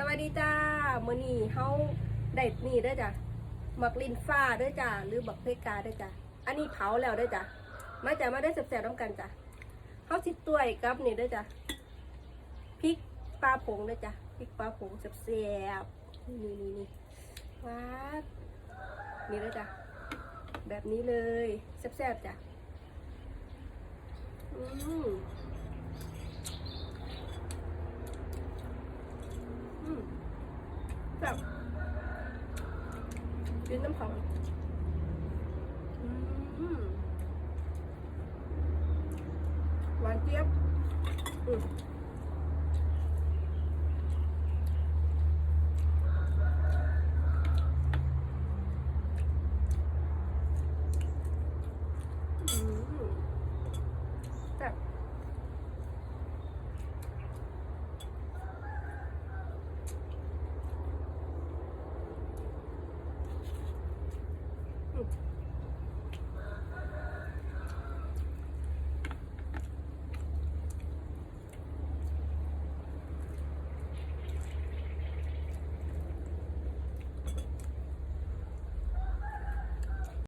สวัสดีจ้ามื้อนี้เฮาได้นี่ด้อจ้ะหมักลินฟ้าด้อจ้ะหรือบักเพกาด้อจ้ะอันนี้เผาแล้วด้อจ้ะมาจ้ะมาได้แซ่บๆน้ำกันจ้ะเฮาสิต้วยกับนี่ด้อจ้ะพริกปลาผงด้อจ้ะพริกปลาผงแซ่บๆนี่นี่นี่ว้าดนี่ด้อจ้ะแบบนี้เลยแซ่บๆจ้ะอืม แบบยืนน้ำของหวานเจี๊ยบอือแบบ